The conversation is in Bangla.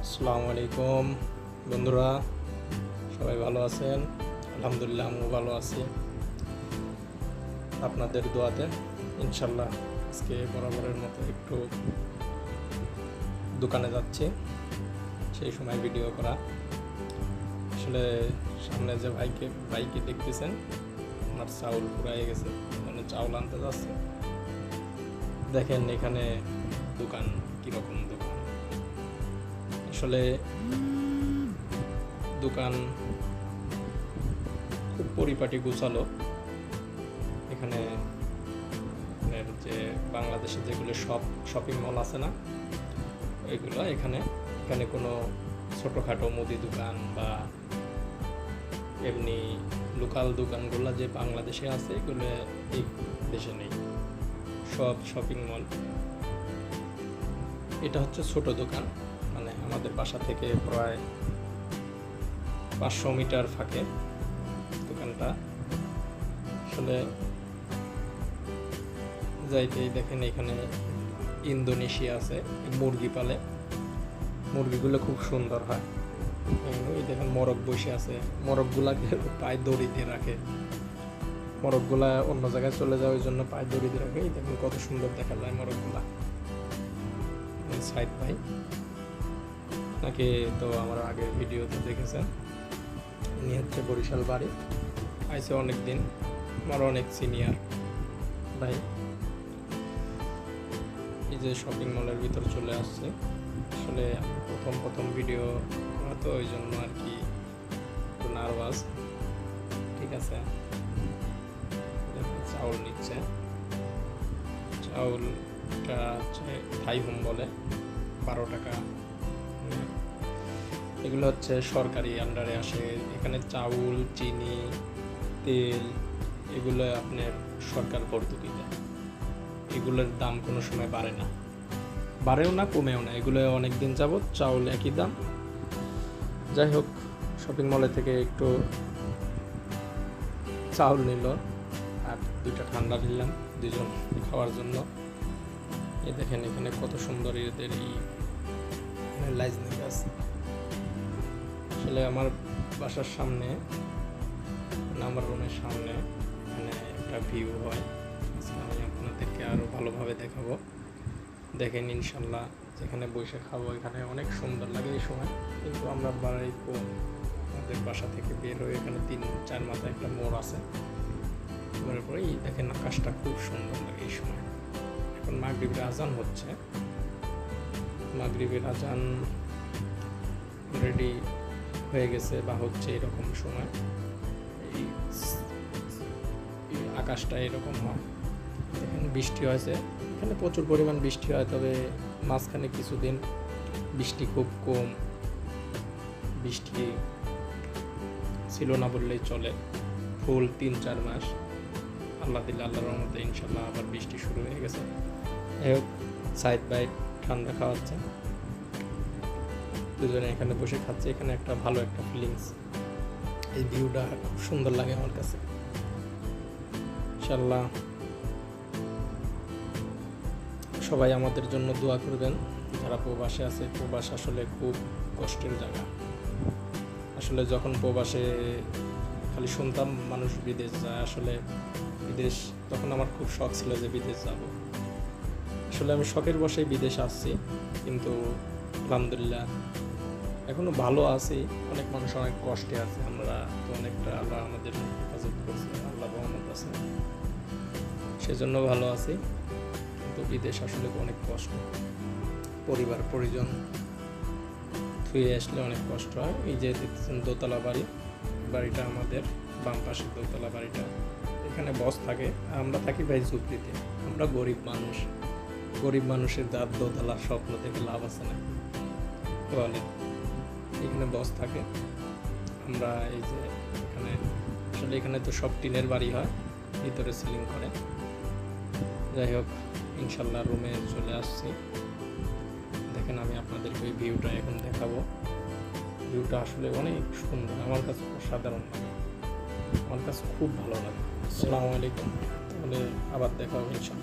আসসালামু আলাইকুম। বন্ধুরা, সবাই ভালো আছেন? আলহামদুলিল্লাহ, আমিও ভালো আছি। আপনাদের দোয়াতে, ইনশাল্লাহ, আজকে বরাবরের মতো একটু দোকানে যাচ্ছি। সেই সময় ভিডিও করা। আসলে সামনে যে ভাইকে ভাইকে দেখতেছেন, আমার চাউল ফুরাই গেছে। মানে চাউল আনতে যাচ্ছে। দেখেন এখানে দোকান, কীরকম দোকান। আসলে দোকান খুব পরিপাটি গুছালো। এখানে যে বাংলাদেশে যেগুলো শপ শপিং মল আছে না ওইগুলো এখানে এখানে কোনো ছোটোখাটো মুদি দোকান বা এমনি লোকাল দোকানগুলো যে বাংলাদেশে আছে, এগুলো এই দেশে নেই। সব শপিং মল এটা হচ্ছে ছোট দোকান। আমাদের বাসা থেকে প্রায় পাঁচশো মিটার ফাঁকে দোকানটা। আসলে যাইতেই দেখেন এখানে ইন্দোনেশিয়া আছে মুরগি পালে। মুরগিগুলো খুব সুন্দর হয়। এই দেখেন মরক বসে আছে। মরকগুলাকে পায়ে দড়ি দিয়ে রাখে। মরকগুলা অন্য জায়গায় চলে যায়, ওই জন্য পায়ে দড়ি দিয়ে রাখে। দেখেন কত সুন্দর দেখা যায় মরকগুলা সাইড ভাই নাকি তো আমার আগের ভিডিওতে দেখেছেন। উনি হচ্ছে বরিশাল বাড়ি। আইসে অনেক দিন আমার অনেক সিনিয়র ভাই। এই যে শপিং মলের ভিতর চলে আসছে। আসলে প্রথম প্রথম ভিডিও তো ওই জন্য আর কি একটু নার্ভাস ঠিক আছে। চাউল নিচ্ছে। চাউলটা হচ্ছে থাই হোম বলে। বারো টাকা এগুলো হচ্ছে সরকারি আন্ডারে আসে। এখানে চাউল, চিনি, তেল, এগুলো আপনার সরকার ভর্তুকি দেয়। এগুলোর দাম কোনো সময় বাড়ে না। বাড়েও না, কমেও না। এগুলো অনেক দিন যাবত চাউল একই দাম। যাই হোক শপিং মলে থেকে একটু চাউল নিল আর দুইটা ঠান্ডা নিলাম দুজন খাওয়ার জন্য। এ দেখেন এখানে কত সুন্দর এদের এই লাইজনি গাছ আসলে আমার বাসার সামনে মানে আমার রুমের সামনে এখানে একটা ভিউ হয়। আমি আপনাদেরকে আরও ভালোভাবে দেখাবো। দেখেন ইনশাল্লাহ, যেখানে বসে খাব, এখানে অনেক সুন্দর লাগে এই সময়। কিন্তু আমরা বাড়ি আমাদের বাসা থেকে বের হয়ে এখানে তিন, চার মাথায় একটা মোড় আছে। মোড়ের পরে দেখেন আকাশটা খুব সুন্দর লাগে এই সময়। এখন মাগরীবের আজান হচ্ছে। মাগরীবের আজান রেডি হয়ে গেছে বা হচ্ছে এরকম সময়। এই আকাশটা এরকম হয়। এখানে বৃষ্টি হয়েছে। এখানে প্রচুর পরিমাণ বৃষ্টি হয়, তবে মাঝখানে কিছুদিন বৃষ্টি খুব কম। বৃষ্টি ছিল না বললেই চলে। ফুল তিন চার মাস। আল্লাহ দিল্লা আল্লাহর রহমতে ইনশাল্লাহ আবার বৃষ্টি শুরু হয়ে গেছে। যাই হোক সাইড বাই ঠান্ডা খাওয়াচ্ছে। দুজনে এখানে বসে খাচ্ছে। এখানে একটা ভালো একটা ফিলিংস এই ভিউটা খুব সুন্দর লাগে আমার কাছে। ইনশাল্লাহ সবাই আমাদের জন্য দোয়া করবেন। যারা প্রবাসে আছে, প্রবাস আসলে খুব কষ্টের জায়গা। আসলে যখন প্রবাসে খালি শুনতাম মানুষ বিদেশ যায়, আসলে বিদেশ, তখন আমার খুব শখ ছিল যে বিদেশ যাব। আসলে আমি শখের বসেই বিদেশ আসছি, কিন্তু আলহামদুলিল্লাহ এখনও ভালো আছি। অনেক মানুষ অনেক কষ্টে আছে। আমরা তো অনেকটা আল্লাহ আমাদের হেফাজত করছে, আল্লাহ রহমত আছে। সেজন্য ভালো আছি। কিন্তু বিদেশ আসলে অনেক কষ্ট। পরিবার, পরিজন থুয়ে আসলে অনেক কষ্ট। হয় এই যে দেখছেন দোতলা বাড়ি, বাড়িটা আমাদের বাম পাশে দোতলা বাড়িটা। এখানে বস থাকে। আমরা থাকি ভাই ঝুপড়িতে। আমরা গরিব মানুষ। গরিব মানুষের যার দোতলার স্বপ্ন থেকে লাভ আছে না। বলে এখানে বস থাকে। আমরা এই যে এখানে, আসলে এখানে তো সব টিনের বাড়ি হয়, ভিতরে সিলিং করে। যাই হোক, ইনশাল্লাহ রুমে চলে আসছি। দেখেন আমি আপনাদেরকে ওই ভিউটা এখন দেখাবো। ভিউটা আসলে অনেক সুন্দর, আমার কাছে সাধারণ লাগে। আমার কাছে খুব ভালো লাগে। আসসালামু আলাইকুম, তাহলে আবার দেখা হবে ইনশাল্লাহ।